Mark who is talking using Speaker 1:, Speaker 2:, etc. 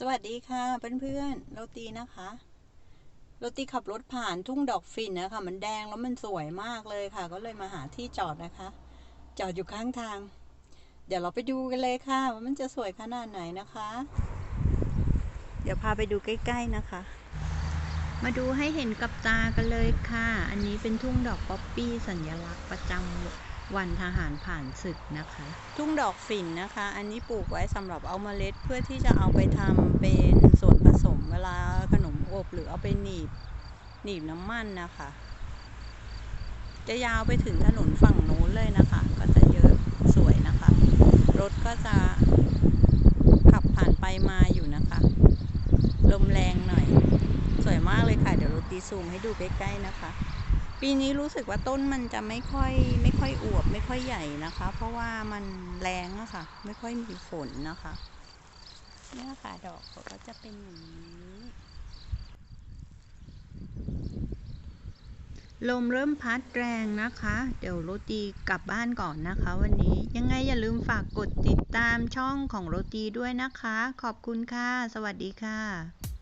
Speaker 1: สวัสดีค่ะเพื่อนๆโรตีนะคะโรตีขับรถผ่านทุ่งดอกฝิ่นนะคะมันแดงแล้วมันสวยมากเลยค่ะ ก็เลยมาหาที่จอดนะคะ จอดอยู่ข้างทาง เดี๋ยวเราไปดูกันเลยค่ะ ว่ามันจะสวยขนาดไหนนะคะ เดี๋ยวพาไปดูใกล้ ๆนะคะ
Speaker 2: มาดูให้เห็นกับตากันเลยค่ะ อันนี้เป็นทุ่งดอกป๊อปปี้สัญลักษณ์ประจำ วันทหารผ่านศึกนะคะ
Speaker 1: ทุ่งดอกฝิ่นนะคะ อันนี้ปลูกไว้สำหรับเอาเมล็ดเพื่อที่จะเอาไปทำเป็นส่วนผสมเวลาขนมอบหรือเอาไปหนีบหนีบน้ำมันนะคะ จะยาวไปถึงถนนฝั่งโน้นเลยนะคะ ก็จะเยอะสวยนะคะ รถก็จะขับผ่านไปมาอยู่นะคะ ลมแรงหน่อย สวยมากเลยค่ะ เดี๋ยวรถตีซูมให้ดูใกล้ๆนะคะ ปีนี้รู้สึกว่าต้นมันจะไม่ค่อยไม่ค่อยอวบไม่ค่อยใหญ่นะคะ เพราะว่ามันแรงอะค่ะ ไม่ค่อยมีฝนนะคะเนี่ยค่ะดอกก็จะเป็นอย่างนี้
Speaker 2: ลมเริ่มพัดแรงนะคะ เดี๋ยวโรตีกลับบ้านก่อนนะคะ วันนี้ยังไงอย่าลืมฝากกดติดตามช่องของโรตีด้วยนะคะ ขอบคุณค่ะ สวัสดีค่ะ